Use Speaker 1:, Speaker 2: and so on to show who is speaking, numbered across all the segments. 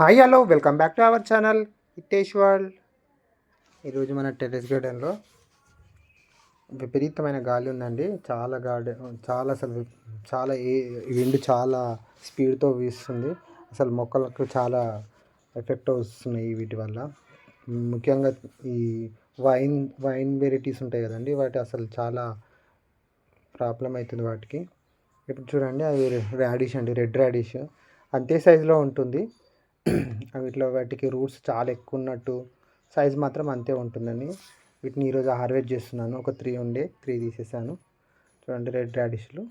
Speaker 1: Hi hello welcome back to our channel Hitesh world ఈరోజు మన terrace గార్డెన్లో విపరీతమైన గాలి ఉందండి. చాలా గార్డెన్ చాలా అసలు చాలా ఏ విండ్ చాలా స్పీడ్తో వీస్తుంది. అసలు మొక్కలకు చాలా ఎఫెక్ట్ వస్తున్నాయి వీటి వల్ల. ముఖ్యంగా ఈ వైన్ వైన్ వెరైటీస్ ఉంటాయి కదండి. వాటి అసలు చాలా ప్రాబ్లం అవుతుంది వాటికి. ఇప్పుడు చూడండి అది రాడిష్ అండి రెడ్ రాడిష్. అంతే సైజులో ఉంటుంది. వీటిలో వాటికి రూట్స్ చాలా ఎక్కువ ఉన్నట్టు సైజ్ మాత్రం అంతే ఉంటుందండి. వీటిని ఈరోజు హార్వెస్ట్ చేస్తున్నాను. ఒక త్రీ ఉండే త్రీ తీసేసాను. చూడండి రెడ్ రాడిష్లు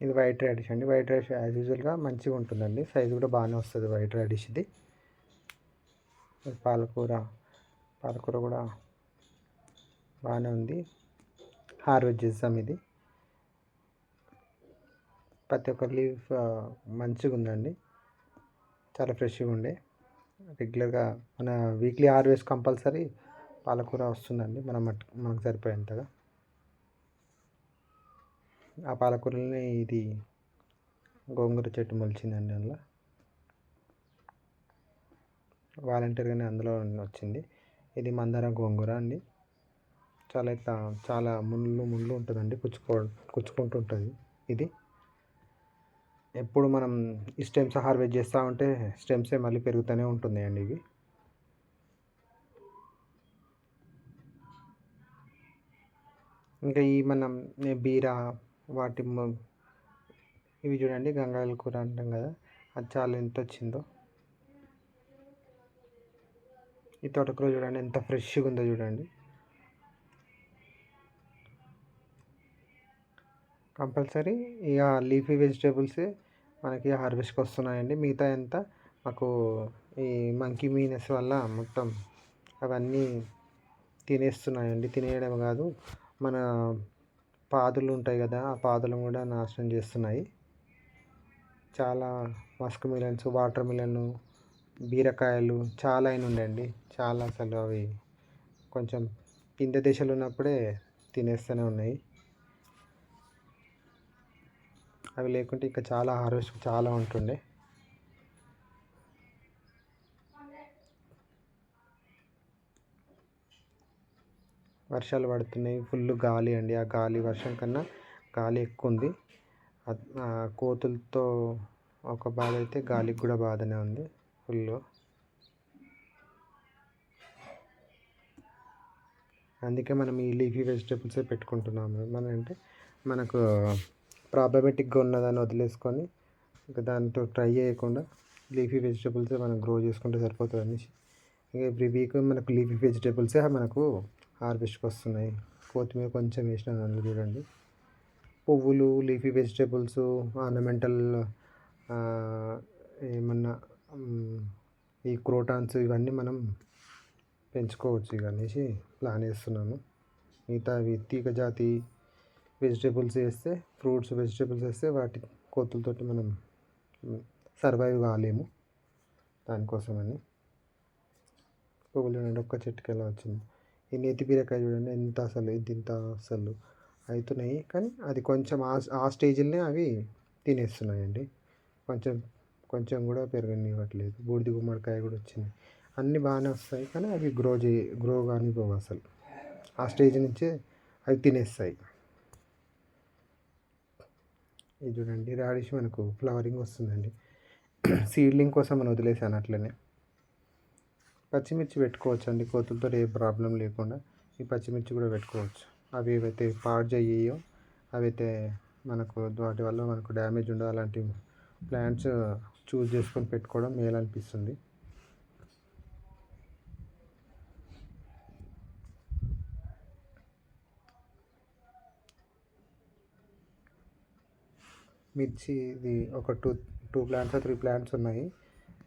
Speaker 1: ఇది వైట్ రాడిష్ అండి. వైట్ రాడిష్ యాజ్ యూజువల్గా మంచిగా ఉంటుందండి. సైజ్ కూడా బాగానే వస్తుంది వైట్ రాడిష్ది పాలకూర పాలకూర కూడా బాగానే ఉంది. హార్వెస్ట్ చేస్తాం ఇది. ప్రతి ఒక్క లీఫ్ మంచిగా ఉందండి. చాలా ఫ్రెష్గా ఉండే. రెగ్యులర్గా మన వీక్లీ హార్వెస్ట్ కంపల్సరీ పాలకూర వస్తుందండి. మన మట్ మనకు సరిపోయేంతగా. ఆ పాలకూరని ఇది గోంగూర చెట్టు మొలిచిందండి అందులో. వాలంటీర్గానే అందులో వచ్చింది. ఇది మందారం గోంగూర అండి. చాలా ఇట్లా చాలా ముళ్ళు ముళ్ళు ఉంటుందండి. కుచ్చుకో కుచ్చుకుంటుంటుంది ఇది. ఎప్పుడు మనం ఈ స్టెమ్స్ హార్వెస్ట్ చేస్తూ ఉంటే స్టెమ్సే మళ్ళీ పెరుగుతూనే ఉంటుంది అండి ఇవి. ఇంకా ఈ మనం బీర వాటి ఇవి చూడండి గంగాయల కూర అంటాం కదా అది చాలా ఎంత వచ్చిందో. ఈ తోటకూర చూడండి ఎంత ఫ్రెష్గా ఉందో చూడండి. కంపల్సరీ ఇక లీఫీ వెజిటేబుల్సే మనకి హార్వెస్ట్కి వస్తున్నాయండి. మిగతా అంతా మాకు ఈ మంకీ మీనస్ వల్ల మొత్తం అవన్నీ తినేస్తున్నాయండి. తినేయడం కాదు మన పాదులు ఉంటాయి కదా ఆ పాదులు కూడా నాశనం చేస్తున్నాయి. చాలా మస్క్ మిలన్స్ వాటర్ మిలన్ బీరకాయలు చాలా అయిన ఉండండి. చాలా అసలు అవి కొంచెం కింద దశలు ఉన్నప్పుడే తినేస్తూనే ఉన్నాయి. అవి లేకుంటే ఇంకా చాలా హార్వెస్ట్ చాలా ఉంటుండే. వర్షాలు పడుతున్నాయి ఫుల్ గాలి అండి. ఆ గాలి వర్షం కన్నా గాలి ఎక్కువ ఉంది. కోతులతో ఒక బాధ అయితే గాలికి కూడా బాధనే ఉంది ఫుల్ అందుకే మనం ఈ లీఫీ వెజిటేబుల్సే పెట్టుకుంటున్నాము. మన అంటే మనకు ప్రాబ్లమెటిక్గా ఉన్నదాన్ని వదిలేసుకొని ఇంకా దాంతో ట్రై చేయకుండా లీఫీ వెజిటేబుల్సే మనం గ్రో చేసుకుంటే సరిపోతుంది అనేసి. ఇంకా ఎవ్రీ వీక్ మనకు లీఫీ వెజిటేబుల్సే మనకు హార్వెస్ట్కి వస్తున్నాయి. కొత్తిమీర కొంచెం వేసిన అందులో చూడండి. పువ్వులు లీఫీ వెజిటేబుల్స్ ఆర్నమెంటల్ ఏమన్నా ఈ క్రోటాన్స్ ఇవన్నీ మనం పెంచుకోవచ్చు ఇక అనేసి ప్లాన్ వేస్తున్నాను మిగతా అవి తీగ జాతి వెజిటేబుల్స్ వేస్తే ఫ్రూట్స్ వెజిటేబుల్స్ వేస్తే వాటి కోతులతోటి మనం సర్వైవ్ కాలేము. దానికోసమని. పువ్వులు చూడండి ఒక్క చెట్టుకి ఎలా వచ్చింది. ఈ నేతి బీరకాయ చూడండి ఎంత అసలు ఇది ఇంత అసలు అవుతున్నాయి కానీ అది కొంచెం ఆ ఆ స్టేజ్లోనే అవి తినేస్తున్నాయండి. కొంచెం కొంచెం కూడా పెరగనివ్వట్లేదు. బూడిద గుమ్మడికాయ కూడా వచ్చింది. అన్నీ బాగానే వస్తాయి కానీ అవి గ్రో చే గ్రో కానిపోవు అసలు. ఆ స్టేజ్ నుంచే అవి తినేస్తాయి. ఇది చూడండి రాడిష్ మనకు ఫ్లవరింగ్ వస్తుందండి. సీడ్లింగ్ కోసం మనం వదిలేసాను అట్లనే. పచ్చిమిర్చి పెట్టుకోవచ్చు అండి కోతులతో ఏ ప్రాబ్లం లేకుండా. ఈ పచ్చిమిర్చి కూడా పెట్టుకోవచ్చు. అవి ఏవైతే పాడు చేయో అవైతే మనకు వాటి వల్ల మనకు డ్యామేజ్ ఉండదు. అలాంటి ప్లాంట్స్ చూస్ చేసుకొని పెట్టుకోవడం మేలు అనిపిస్తుంది మిర్చి ఇది ఒక two two plants three plants ఉన్నాయి.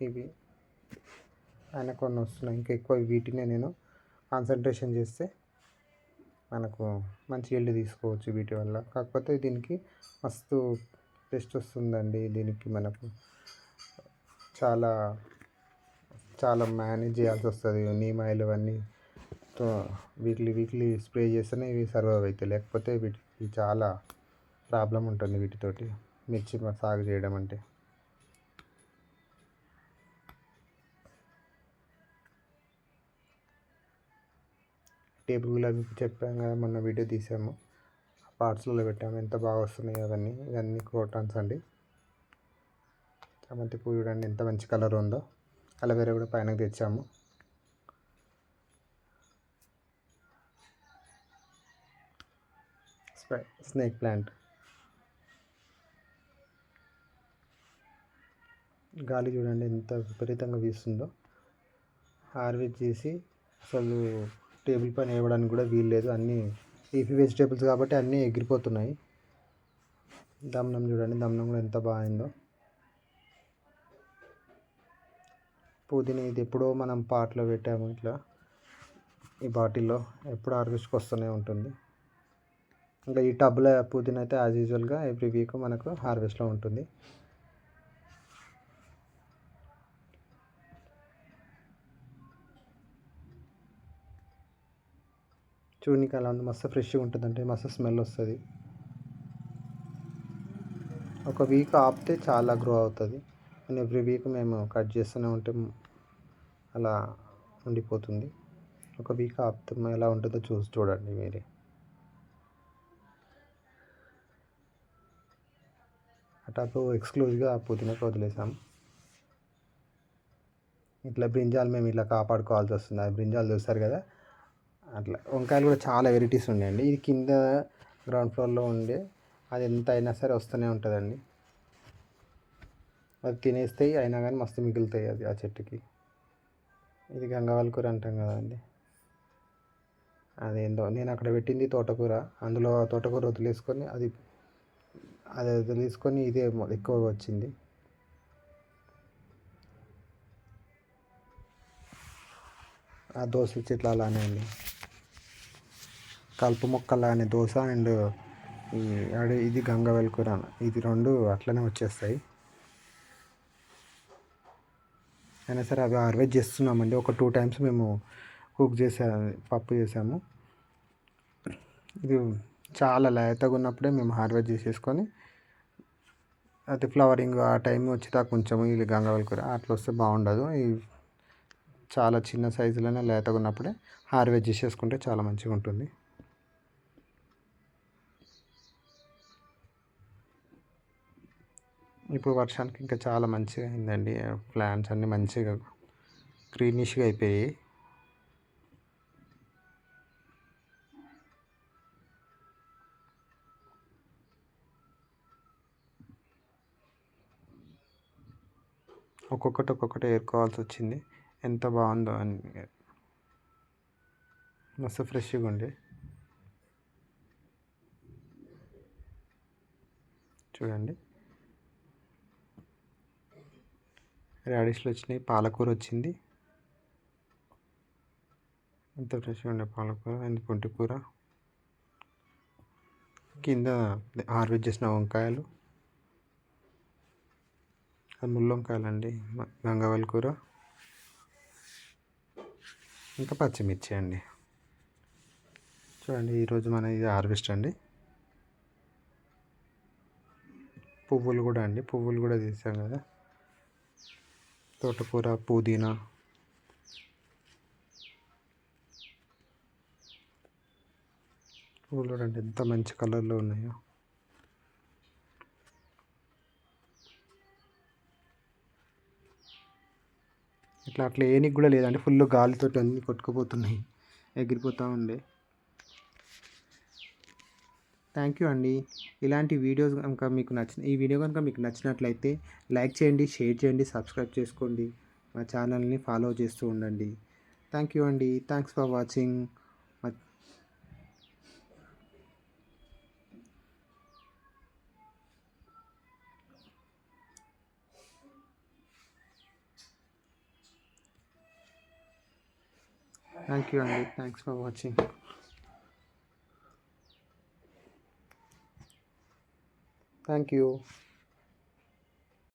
Speaker 1: ఇవి ఆయన కొన్ని వస్తున్నాయి. ఇంకా ఎక్కువ వీటినే నేను కాన్సన్ట్రేషన్ చేస్తే మనకు మంచి ఇల్లు తీసుకోవచ్చు వీటి వల్ల. కాకపోతే దీనికి మస్తు టెస్ట్ వస్తుందండి. దీనికి మనకు చాలా చాలా మేనేజ్ చేయాల్సి వస్తుంది. నీమ్ ఆయిల్ అవన్నీ వీక్లీ వీక్లీ స్ప్రే చేస్తేనే ఇవి సర్వైవ్ అవుతాయి. లేకపోతే వీటికి చాలా ప్రాబ్లం ఉంటుంది వీటితోటి. మిర్చి సాగు చేయడం అంటే? టేబుల్ గులాబీ చెప్పాం కదా మొన్న వీడియో తీసాము. పార్ట్స్లో పెట్టాము. ఎంత బాగా వస్తున్నాయి అవన్నీ. ఇవన్నీ క్రోటాన్స్ అండి. చామంతి పువ్వు చూడండి ఎంత మంచి కలర్ ఉందో. అలవేరా కూడా పైన తెచ్చాము. Snake plant. గాలి చూడండి ఎంత విపరీతంగా వీస్తుందో. హార్వెస్ట్ చేసి అసలు టేబుల్ పైన వేయడానికి కూడా వీలు లేదు. అన్నీ లీఫీ వెజిటేబుల్స్ కాబట్టి అన్నీ ఎగిరిపోతున్నాయి. దమ్నం చూడండి దమ్నం కూడా ఎంత బాగుందో పుదీనా ఇది ఎప్పుడో మనం పాట్లో పెట్టాము ఇట్లా. ఈ బాటిల్లో ఎప్పుడు హార్వెస్ట్కి వస్తూనే ఉంటుంది. ఇంకా ఈ టబ్లో పుదీనా అయితే యాజ్ యూజువల్గా ఎవ్రీ వీక్ మనకు హార్వెస్ట్లో ఉంటుంది. చూడనికి అలా ఉంది. మస్తు ఫ్రెష్గా ఉంటుంది అంటే మస్తు స్మెల్ వస్తుంది. ఒక వీక్ ఆపితే చాలా గ్రో అవుతుంది. అండ్ ఎవ్రీ వీక్ మేము కట్ చేస్తూనే ఉంటే అలా ఉండిపోతుంది. ఒక వీక్ ఆపితే ఎలా ఉంటుందో చూసి చూడండి మీరే. అటాపు ఎక్స్క్లూజివ్గా పుదీనాకు వదిలేసాం. ఇట్లా బ్రింజాలు మేము ఇట్లా కాపాడుకోవాల్సి వస్తుంది. ఆ బ్రింజాలు చూస్తారు కదా? అట్లా. వంకాయలు కూడా చాలా వెరైటీస్ ఉన్నాయండి. ఇది కింద గ్రౌండ్ ఫ్లోర్లో ఉండే అది ఎంత అయినా సరే వస్తూనే ఉంటుందండి. అది తినేస్తాయి అయినా కానీ మస్తు మిగులుతాయి అది ఆ చెట్టుకి. ఇది గంగవాల్ కూర అంటాం కదండి. అదేందో నేను అక్కడ పెట్టింది తోటకూర. అందులో తోటకూర వదిలేసుకొని అది అది వదిలేసుకొని ఇదే ఎక్కువ వచ్చింది. ఆ దోశ చెట్లు అలానే అండి. కలుపు మొక్కలు అనే దోశ అండ్ ఈ అడే ఇది గంగవేల్ కూర ఇది రెండు అట్లనే వచ్చేస్తాయి. అయినా సరే అవి హార్వెస్ట్ చేస్తున్నామండి. ఒక టూ టైమ్స్ మేము కుక్ చేసా పప్పు చేసాము. ఇది చాలా లేతగా ఉన్నప్పుడే మేము హార్వెస్ట్ చేసేసుకొని అది ఫ్లవరింగ్ ఆ టైం వచ్చేదాకా కొంచెం ఇది గంగవల్ కూర అట్లా వస్తే బాగుండదు. ఈ చాలా చిన్న సైజులోనే లేతగా ఉన్నప్పుడే హార్వెస్ట్ చేసేసుకుంటే చాలా మంచిగా ఉంటుంది. ఇప్పుడు వర్షానికి ఇంకా చాలా మంచిగా అయిందండి. ప్లాంట్స్ అన్నీ మంచిగా గ్రీనిష్గా అయిపోయాయి. ఒక్కొక్కటి ఒక్కొక్కటి ఏరుకోవాల్సి వచ్చింది. ఎంత బాగుందో అని మస్తు ఫ్రెష్గా ఉండే చూడండి. రాడిష్లు వచ్చినాయి పాలకూర వచ్చింది. ఎంత ఫ్రెష్గా ఉండే పాలకూర అండ్ పొంటికూర కింద హార్వెస్ట్ చేసిన వంకాయలు. అది ముళ్ళు అండి గంగవల్లి కూర. ఇంకా పచ్చిమిర్చి అండి. చూడండి ఈరోజు మన ఇది హార్వెస్ట్ అండి. పువ్వులు కూడా అండి పువ్వులు కూడా తీసాం కదా. తోటకూర పుదీనా పువ్వులు చూడండి ఎంత మంచి కలర్లో ఉన్నాయో. ఇట్లా అట్లా ఏనికి కూడా లేదండి. ఫుల్ గాలితో అన్నీ కొట్టుకుపోతున్నాయి. ఎగిరిపోతూ ఉండే. థ్యాంక్ యూ అండి. ఇలాంటి వీడియోస్ కనుక మీకు నచ్చిన ఈ వీడియో కనుక మీకు నచ్చినట్లయితే లైక్ చేయండి షేర్ చేయండి సబ్స్క్రైబ్ చేసుకోండి. మా ఛానల్ని ఫాలో చేస్తూ ఉండండి. థ్యాంక్ యూ అండి. Thanks for watching. Thank you అండి. Thanks for watching. Thank you